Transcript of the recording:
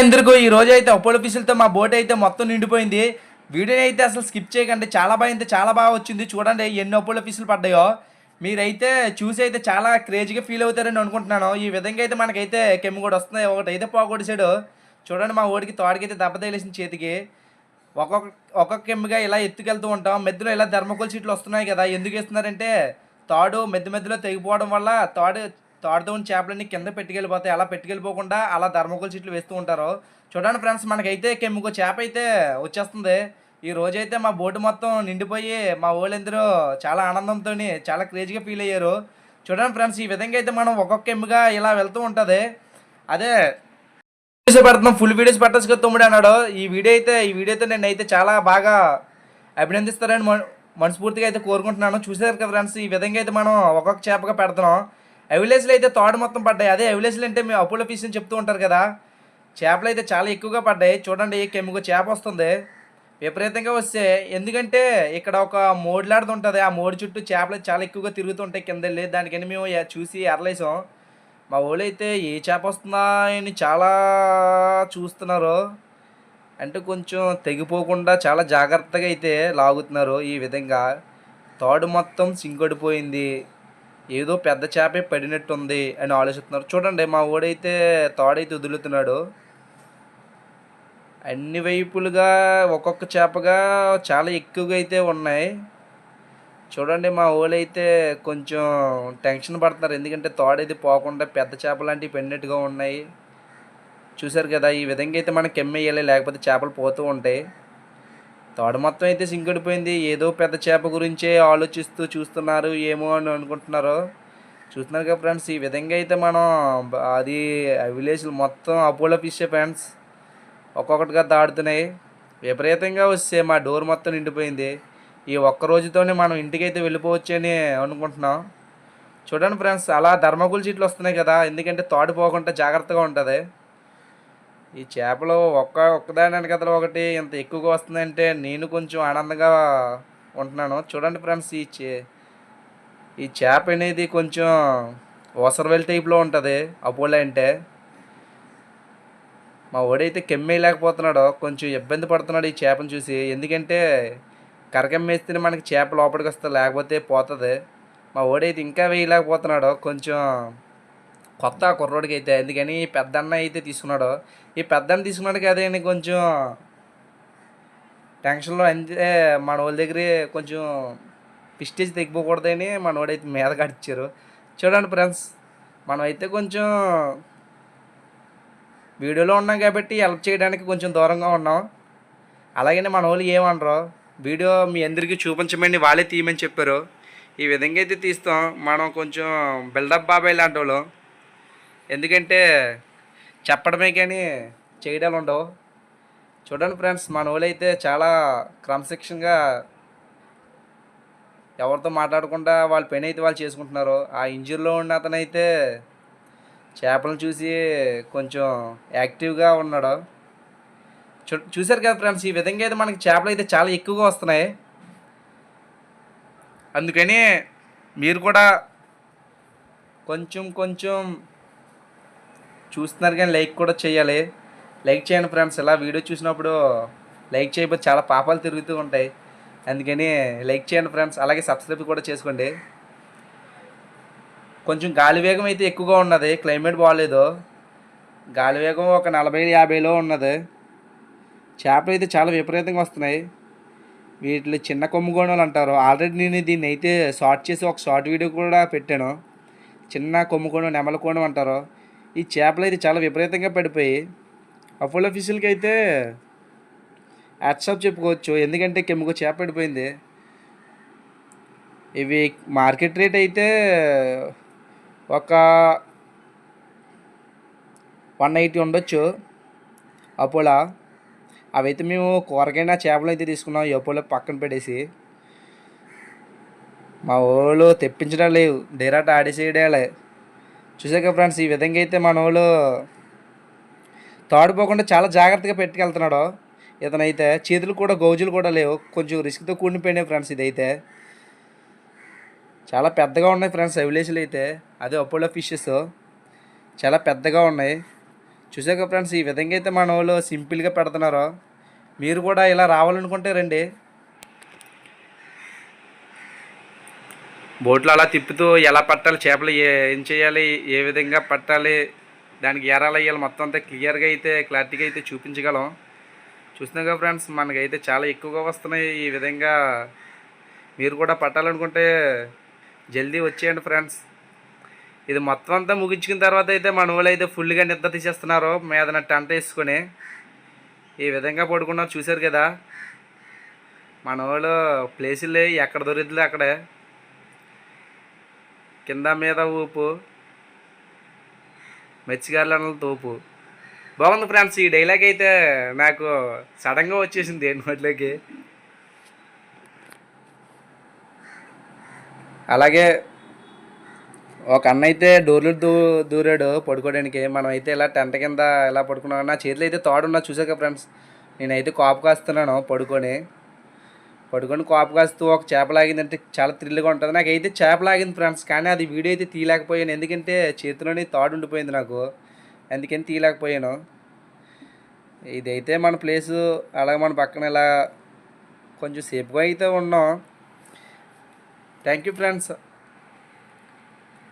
ఎందుకు? ఈ రోజు అయితే అపోలో ఫిషులతో మా బోట్ అయితే మొత్తం నిండిపోయింది. వీడియోని అయితే అసలు స్కిప్ చేయకండి. చాలా బాగా అయితే చాలా బాగా వచ్చింది. చూడండి ఎన్ని అపోలో ఫిషులు పడ్డాయో. మీరైతే చూసి అయితే చాలా క్రేజీగా ఫీల్ అవుతారని అనుకుంటున్నాను. ఈ విధంగా అయితే మనకైతే కెమ్ము కూడా వస్తుంది. ఒకటి అయితే పోగొడిసాడు చూడండి మా ఓడికి తోడికైతే దెబ్బ తగిలేసిన చేతికి. ఒక్కొక్క ఒక్కొక్క కెమ్గా ఇలా ఎత్తుకెళ్తూ ఉంటాం. మెద్దులో ఇలా ధర్మకోల్ సీట్లు వస్తున్నాయి కదా. ఎందుకు ఇస్తున్నారంటే తాడు మెద్దు మెద్దులో తెగిపోవడం వల్ల తాడు తాడుతో ఉన్న చేపలన్నీ కింద పెట్టుకెళ్ళిపోతాయి అలా పెట్టుకెళ్ళిపోకుండా అలా ధర్మకోల్ చెట్లు వేస్తూ ఉంటారు? చూడండి ఫ్రెండ్స్ మనకైతే కెమ్ముకో చేప అయితే వచ్చేస్తుంది. ఈ రోజైతే మా బోటు మొత్తం నిండిపోయి మా వాళ్ళందరూ చాలా ఆనందంతో చాలా క్రేజీగా ఫీల్ అయ్యారు. చూడండి ఫ్రెండ్స్ ఈ విధంగా అయితే మనం ఒక్కొక్క ఎమ్ముగా ఇలా వెళ్తూ ఉంటుంది. అదే వీడియోస్ పెడుతున్నాం ఫుల్ వీడియోస్ పెట్టచ్చు కదా తమ్ముడు అన్నాడు. ఈ వీడియో అయితే ఈ వీడియోతో నేను అయితే చాలా బాగా అభినందిస్తారని మన- మనస్ఫూర్తిగా అయితే కోరుకుంటున్నాను. చూసారు కదా ఫ్రెండ్స్ ఈ విధంగా అయితే మనం ఒక్కొక్క చేపగా పెడుతున్నాం. అవిలేజ్లో అయితే తోడు మొత్తం పడ్డాయి. అదే అవిలేజ్లు అంటే మేము అప్పుల ఫీజు అని చెప్తూ ఉంటారు కదా. చేపలు అయితే చాలా ఎక్కువగా పడ్డాయి. చూడండి కెమ్ముకు చేప వస్తుంది. విపరీతంగా వస్తే ఎందుకంటే ఇక్కడ ఒక మోడ్లాడుతూ ఉంటుంది. ఆ మోడ్ చుట్టూ చేపలు అయితే చాలా ఎక్కువగా తిరుగుతుంటాయి కింద వెళ్ళి. దానికని మేము చూసి ఎరలేసాం మా వాళ్ళు అయితే ఏ చేప వస్తుందా అని చాలా చూస్తున్నారు. అంటే కొంచెం తెగిపోకుండా చాలా జాగ్రత్తగా అయితే లాగుతున్నారు ఈ విధంగా. తాడు మొత్తం సింగొడిపోయింది. ఏదో పెద్ద చేపే పడినట్టుంది అని ఆలోచిస్తున్నారు. చూడండి మా ఓడైతే తాడైతే వదులుతున్నాడు. అన్ని వైపులుగా ఒక్కొక్క చేపగా చాలా ఎక్కువగా అయితే ఉన్నాయి. చూడండి మా ఊళ్ళైతే కొంచెం టెన్షన్ పడుతున్నారు. ఎందుకంటే తోడైతే పోకుండా పెద్ద చేప లాంటివి పెన్నట్టుగా ఉన్నాయి. చూశారు కదా ఈ విధంగా అయితే మనకి కెమ్మేయాలి లేకపోతే చేపలు పోతూ ఉంటాయి. తోడ మొత్తం అయితే సింకుడిపోయింది ఏదో పెద్ద చేప గురించే ఆలోచిస్తూ చూస్తున్నారు ఏమో అని అనుకుంటున్నారు. చూస్తున్నారు కదా ఫ్రెండ్స్ ఈ విధంగా అయితే మనం అది విలేజ్లు మొత్తం అపోలో ఫిష్ ఫ్రెండ్స్. ఒక్కొక్కటిగా దాడుతున్నాయి విపరీతంగా వస్తే మా డోర్ మొత్తం నిండిపోయింది. ఈ ఒక్క రోజుతోనే మనం ఇంటికైతే వెళ్ళిపోవచ్చు అని అనుకుంటున్నాం. చూడండి ఫ్రెండ్స్ అలా ధర్మకుల చీట్లు వస్తున్నాయి కదా ఎందుకంటే తోడు పోకుండా జాగ్రత్తగా ఉంటుంది. ఈ చేపలు ఒక్క ఒక్కదాని కథలు ఒకటి ఇంత ఎక్కువగా వస్తుందంటే నేను కొంచెం ఆనందంగా ఉంటున్నాను. చూడండి ఫ్రెండ్స్ ఈ చే ఈ చేప అనేది కొంచెం ఓసరవెల్ టైప్లో ఉంటుంది. అపోలో అంటే మా ఓడైతే కెమ్మేయలేకపోతున్నాడు. కొంచెం ఇబ్బంది పడుతున్నాడు ఈ చేపను చూసి. ఎందుకంటే కరకెమ్మేస్తేనే మనకి చేప లోపలికి వస్తుంది లేకపోతే పోతుంది. మా ఓడైతే ఇంకా వేయలేకపోతున్నాడు. కొంచెం కొత్త కుర్రోడికి అయితే ఎందుకని పెద్దన్న అయితే తీసుకున్నాడు. ఈ పెద్దన్న తీసుకున్నాడు కదా అని కొంచెం టెన్షన్లో అంతే మన వాళ్ళ దగ్గర కొంచెం పిస్టేజ్ తెగిపోకూడదని మన వాడైతే మీద కట్టించారు చూడండి ఫ్రెండ్స్ మనం అయితే కొంచెం వీడియోలో ఉన్నాం కాబట్టి హెల్ప్ చేయడానికి కొంచెం దూరంగా ఉన్నాం. అలాగని మన వాళ్ళు ఏమనరు వీడియో మీ అందరికీ చూపించమని వాళ్ళే తీయమని చెప్పారు. ఈ విధంగా అయితే తీస్తాం. మనం కొంచెం బిల్డప్ బాబాయ్ లాంటి వాళ్ళు. ఎందుకంటే చెప్పడమే కానీ చేయడాలు ఉండవు. చూడండి ఫ్రెండ్స్ మన వాళ్ళు అయితే చాలా క్రమశిక్షణగా ఎవరితో మాట్లాడకుండా వాళ్ళ పని అయితే వాళ్ళు చేసుకుంటున్నారు. ఆ ఇంజురీలో ఉన్న అతనైతే చేపలను చూసి కొంచెం యాక్టివ్గా ఉన్నాడు. చూ చూశారు కదా ఫ్రెండ్స్ ఈ విధంగా అయితే మనకి చేపలు అయితే చాలా ఎక్కువగా వస్తున్నాయి. అందుకని మీరు కూడా కొంచెం కొంచెం చూస్తున్నారు కానీ లైక్ కూడా చేయాలి. లైక్ చేయండి ఫ్రెండ్స్. ఇలా వీడియో చూసినప్పుడు లైక్ చేయబోతే చాలా పాపాలు తిరుగుతూ ఉంటాయి. అందుకని లైక్ చేయండి ఫ్రెండ్స్. అలాగే సబ్స్క్రైబ్ కూడా చేసుకోండి. కొంచెం గాలి వేగం అయితే ఎక్కువగా ఉన్నది. క్లైమేట్ బాగాలేదు. గాలి వేగం ఒక నలభై యాభైలో ఉన్నది. చేపలు అయితే చాలా విపరీతంగా వస్తున్నాయి. వీటిని చిన్న కొమ్ముగోణాలు అంటారు. ఆల్రెడీ నేను దీన్ని అయితే షార్ట్ చేసి ఒక షార్ట్ వీడియో కూడా పెట్టాను. చిన్న కొమ్ముకోణం నెమల కోణం అంటారు. ఈ చేపలు అయితే చాలా విపరీతంగా పడిపోయి. అపోలో ఫిషులకి అయితే అట్సాప్ చెప్పుకోవచ్చు. ఎందుకంటే కెమ్ముకు చేప పడిపోయింది. ఇవి మార్కెట్ రేట్ అయితే ఒక వన్ ఎయిటీ ఉండొచ్చు. అపోలో అవైతే మేము కూరగాయ చేపలు అయితే తీసుకున్నాం. అపోలో పక్కన పెట్టేసి. మా వాళ్ళు తెప్పించడం లేవు డైరెక్ట్ ఆడేసేయడాలే. చూసాక ఫ్రెండ్స్ ఈ విధంగా అయితే మన వాళ్ళు తాడిపోకుండా చాలా జాగ్రత్తగా పెట్టుకెళ్తున్నాడు. ఇతనైతే చేతులు కూడా గౌజులు కూడా లేవు. కొంచెం రిస్క్తో కూడిపోయినాయి ఫ్రెండ్స్ ఇదైతే. చాలా పెద్దగా ఉన్నాయి ఫ్రెండ్స్ అవైలేషన్లు అయితే. అదే అపోలో ఫిషెస్ చాలా పెద్దగా ఉన్నాయి. చూసాక ఫ్రెండ్స్ ఈ విధంగా అయితే మన వాళ్ళు సింపుల్గా పెడుతున్నారు. మీరు కూడా ఇలా రావాలనుకుంటే రండి. బోట్లో అలా తిప్పుతూ ఎలా పట్టాలి చేపలు ఏం చేయాలి ఏ విధంగా పట్టాలి దానికి ఎరాలు వేయాలి మొత్తం అంతా క్లియర్గా అయితే క్లారిటీగా అయితే చూపించగలం. చూస్తున్నాం కదా ఫ్రెండ్స్ మనకైతే చాలా ఎక్కువగా వస్తున్నాయి ఈ విధంగా. మీరు కూడా పట్టాలనుకుంటే జల్దీ వచ్చేయండి ఫ్రెండ్స్. ఇది మొత్తం అంతా ముగించుకున్న తర్వాత అయితే మన వాళ్ళు అయితే ఫుల్గా నిద్ర తీసేస్తున్నారు మీదన టంట వేసుకొని. ఈ విధంగా పడుకున్నారు చూశారు కదా. మన వాళ్ళు ప్లేసులు ఎక్కడ దొరికితే అక్కడే. కింద మీద ఊపు. మెచ్చిగారుల తోపు. బాగుంది ఫ్రెండ్స్ ఈ డైలాగ్ అయితే నాకు సడన్గా వచ్చేసింది నోట్లోకి. అలాగే ఒక అన్న అయితే డోర్లు దూ దూరాడు పడుకోవడానికి. మనం అయితే ఇలా టెంట కింద ఇలా పడుకున్నాం నా చేతిలో అయితే తోడున్నా చూసాక ఫ్రెండ్స్. నేనైతే కాపు కాస్తున్నాను పడుకొని. పడుకొని కాపు కాస్తూ ఒక చేపలాగింది అంటే చాలా థ్రిల్గా ఉంటుంది. నాకు అయితే చేపలాగింది ఫ్రెండ్స్ కానీ అది వీడియో అయితే తీయలేకపోయాను. ఎందుకంటే చేతిలోనే తాడు ఉండిపోయింది నాకు. అందుకని తీయలేకపోయాను. ఇదైతే మన ప్లేసు అలాగే మన పక్కన ఇలా కొంచెం సేఫ్గా అయితే ఉన్నాం. Thank you friends